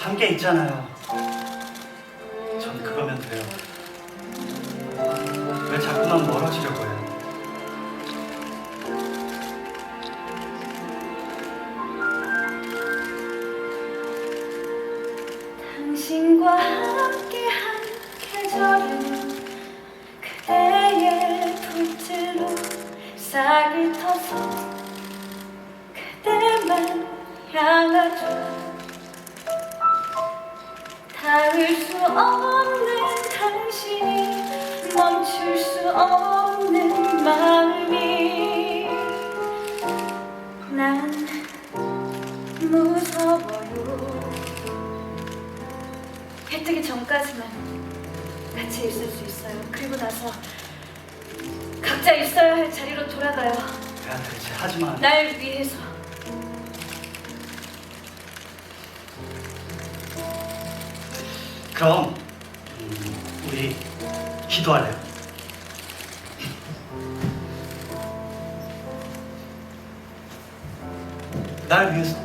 함께 있잖아요. 전 그거면 돼요. 왜 자꾸만 멀어지려고 해요? 당신과 함께한 계절은 그대의 불질로 싹이 터서 그대만 향하죠 없는 당신이 멈출 수 없는 마음이 난 무서워요 해 뜨기 전까지만 같이 있을 수 있어요. 그리고 나서 각자 있어야 할 자리로 돌아가요. 베아트리체 하지만 날 위해서. 그럼 음, 우리 기도할래요. 날 위해서.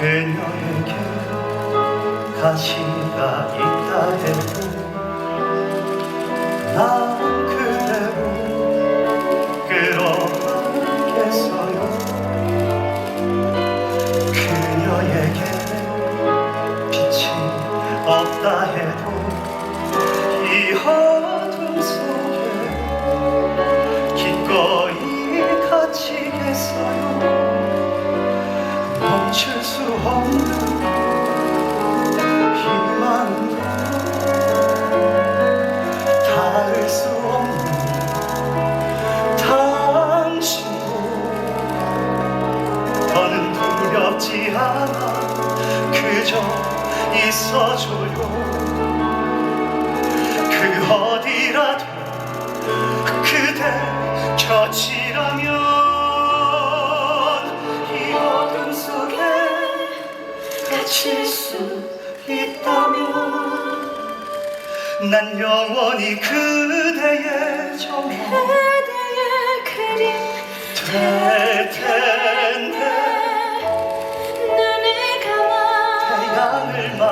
그녀에게 가 치가 있다 해도 난 그대로 끌어안겠어요 그녀에게 빛이 없다 해도 이 어둠 속에 기꺼이 갇히겠어요 멈출 수 없는 그저 있어줘요. 그 어디라도 그대 곁이라면 이 어둠 속에 갇힐 수 있다면 난 영원히 그대의 정원 그대의 그림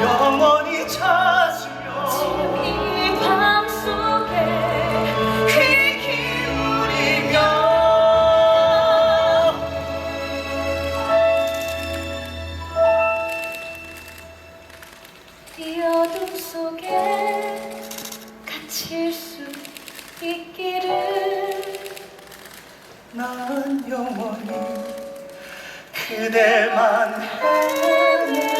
영원히 찾으며 지금 이 밤 속에 귀 기울이며. 이 어둠 속에 갇힐 수 있기를. 난 영원히 그대만 해